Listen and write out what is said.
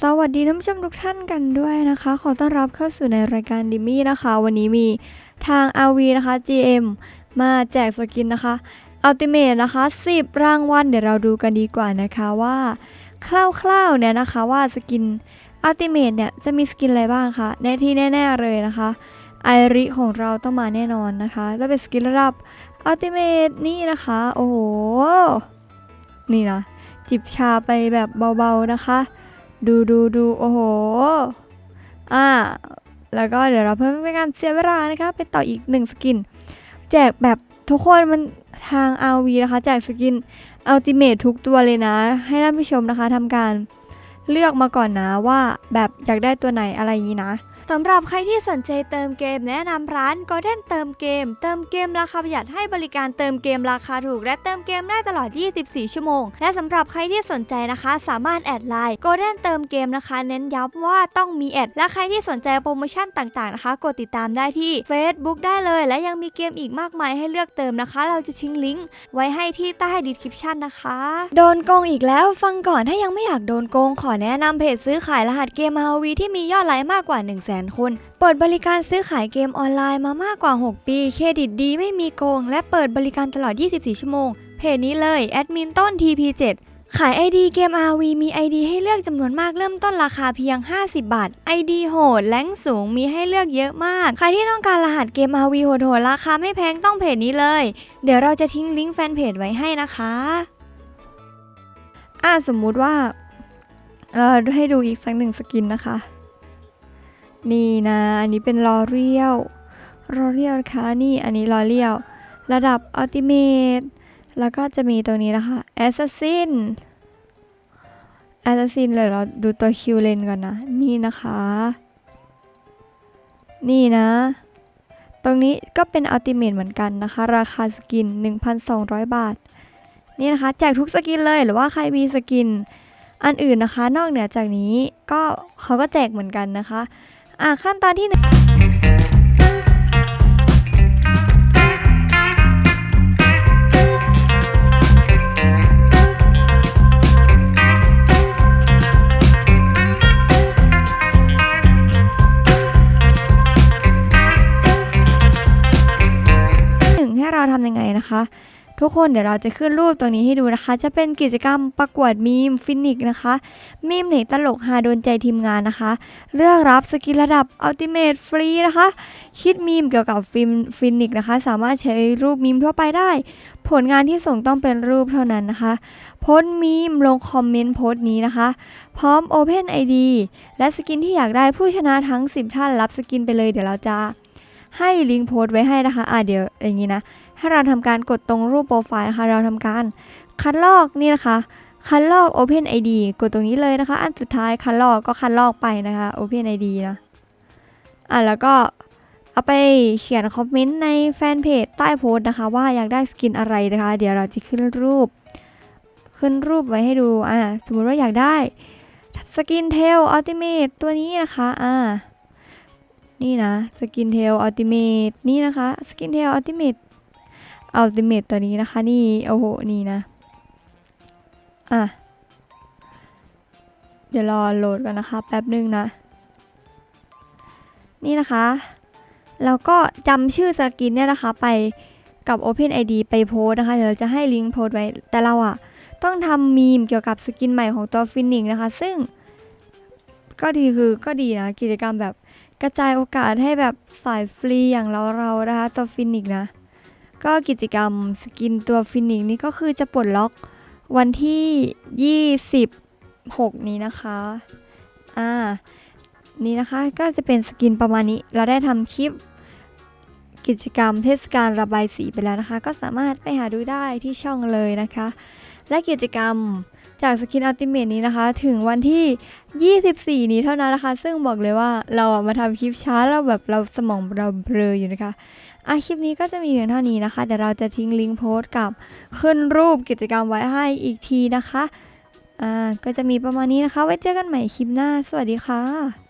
สวัสดีท่านผู้ชมทุกท่านกันด้วยนะคะ ขอต้อนรับเข้าสู่ในรายการดิมี่นะคะ วันนี้มีทาง RV นะคะ GM มาแจกสกินนะคะอัลติเม e นะคะ 10 รางวัลเดี๋ยวเราดูกันดีกว่านะคะว่าคร่าวๆเนี่ยนะคะว่าสกินอัลติเม e เนี่ยจะมีสกินอะไรบ้างคะในที่แน่ ๆเลยนะคะไอริของเราต้องมาแน่นอนนะคะแล้วเป็นสกินระดับอัลติเม e นี่นะคะ โอ้โห นี่นะ จิบชาไปแบบเบาๆนะคะ ดูดูดูโอ้โห อ่า แล้วก็เดี๋ยวเราเพิ่มเป็นการเสียเวลานะคะ ไปต่ออีกหนึ่งสกิน แจกแบบทุกคนมันทาง RV นะคะ แจกสกินอัลติเมททุกตัวเลยนะ ให้ท่านผู้ชมนะคะทำการเลือกมาก่อนนะว่าแบบอยากได้ตัวไหนอะไรอย่างนี้นะ สำหรับใครที่สนใจเติมเกมแนะนำร้าน Golden เติมเกม เติมเกมราคาประหยัดให้บริการเติมเกมราคาถูก และเติมเกมได้ตลอด 24 ชั่วโมง และสำหรับใครที่สนใจนะคะ สามารถแอดไลน์ Golden เติมเกมนะคะ เน้นย้ำว่าต้องมีแอด และใครที่สนใจโปรโมชั่นต่างๆนะคะ กดติดตามได้ที่ Facebook ได้เลย และยังมีเกมอีกมากมายให้เลือกเติมนะคะ เราจะทิ้งลิงก์ไว้ให้ที่ใต้ดีสคริปชันนะคะ โดนโกงอีกแล้วฟังก่อนถ้ายังไม่อยากโดนโกงขอแนะนำเพจซื้อขายรหัสเกม RV ที่มียอดไลค์มากกว่า1 0 0 0 0 0คน เปิดบริการซื้อขายเกมออนไลน์มามากกว่า 6 ปี เครดิตดีไม่มีโกง และเปิดบริการตลอด 24 ชั่วโมง เพจนี้เลยแอดมินต้น TP7 ขาย ID เกม RV มี ID ให้เลือกจำนวนมากเริ่มต้นราคาเพียง 50 บาท ID โหดแรงสูงมีให้เลือกเยอะมาก ใครที่ต้องการรหัสเกม RV โหดๆราคาไม่แพงต้องเพจนี้เลย เดี๋ยวเราจะทิ้งลิงก์แฟนเพจไว้ให้นะคะ อ่าสมมุติว่า เราให้ดูอีกสักหนึ่งสกินนะคะ นี่นะอันนี้เป็นลอเรียลลอเรียลนะคะนี่อันนี้ลอเรียลระดับอัลติเมทแล้วก็จะมีตรงนี้นะคะแอสซัสซินแอสซัสซินเลยเราดูตัวคิวเลนก่อนนะ นี่นะคะ นี่นะ ตรงนี้ก็เป็นอัลติเมทเหมือนกันนะคะ ราคาสกิน 1,200 บาท นี่นะคะ แจกทุกสกินเลยหรือว่าใครมีสกินอันอื่นนะคะ นอกเหนือจากนี้ก็เขาก็แจกเหมือนกันนะคะ อะขั้นตอนที่หนึ่งหนึ่งให้เราทำยังไงนะคะ ทุกคนเดี๋ยวเราจะขึ้นรูปตรงนี้ให้ดูนะคะ จะเป็นกิจกรรมประกวดมีมฟินิกนะคะมีมไหนตลกฮาโดนใจทีมงานนะคะ เลือกรับสกินระดับอัลติเม e ฟรีนะคะ คิดมีมเกี่ยวกับฟิล์มฟินิกนะคะ สามารถใช้รูปมีมทั่วไปได้ ผลงานที่ส่งต้องเป็นรูปเท่านั้นนะคะ โพสต์มีมลงคอมเมนต์โพสต์นี้นะคะ พร้อม Open ID และสกินที่อยากได้ผู้ชนะทั้ง 10 ท่านรับสกินไปเลยเดี๋ยวเราจะ ให้ลิงก์โพสต์ไว้ให้นะคะอะเดี๋ยวอย่างนี้นะให้เราทำการกดตรงรูปโปรไฟล์นะคะ เราทำการคัดลอกนี่นะคะคัดลอก Open ID กดตรงนี้เลยนะคะ อันสุดท้ายคัดลอกก็คัดลอกไปนะคะ Open ID นะอะแล้วก็เอาไปเขียนคอมเมนต์ในแฟนเพจใต้โพสต์นะคะ ว่าอยากได้สกินอะไรนะคะ เดี๋ยวเราจะขึ้นรูป ขึ้นรูปไว้ให้ดูอะสมมติว่าอยากได้สกินเทลอัลติเมทตัวนี้นะคะอ่า นี่นะสกินเทลอัลติเมทนี่นะคะสกินเทลอัลติเมทอัลติเมทตัวนี้นะคะ นี่โอ้โหนี่นะ อะ เดี๋ยวรอโหลดกันนะคะ แป๊บนึงนะ นี่นะคะแล้วก็จำชื่อสกินเนี่ยนะคะ ไปกับ Open ID ไปโพสนะคะ เดี๋ยวจะให้ลิงก์โพสไว้ แต่เราอะต้องทำมีมเกี่ยวกับสกินใหม่ของตัวฟินิกนะคะ ซึ่งก็ดีคือก็ดีนะ กิจกรรมแบบ กระจายโอกาสให้แบบสายฟรีอย่างเราเรานะคะตัวฟินิกนะ ก็กิจกรรมสกินตัวฟินิกนี่ก็คือจะปลดล็อกวันที่ 26 นี้นะคะ อ่า นี่นะคะก็จะเป็นสกินประมาณนี้ เราได้ทำคลิปกิจกรรมเทศกาลระบายสีไปแล้วนะคะ ก็สามารถไปหาดูได้ที่ช่องเลยนะคะ และกิจกรรมจากสกินอัลติเมทนี้นะคะ ถึงวันที่ 24 นี้เท่านั้นนะคะ ซึ่งบอกเลยว่าเราอะมาทำคลิปช้าแล้วแบบเราสมองเราเบลออยู่นะคะอะคลิปนี้ก็จะมีเพียงเท่านี้นะคะ เดี๋ยวเราจะทิ้งลิงก์โพสต์กับขึ้นรูปกิจกรรมไว้ให้อีกทีนะคะ อ่า ก็จะมีประมาณนี้นะคะ ไว้เจอกันใหม่คลิปหน้า สวัสดีค่ะ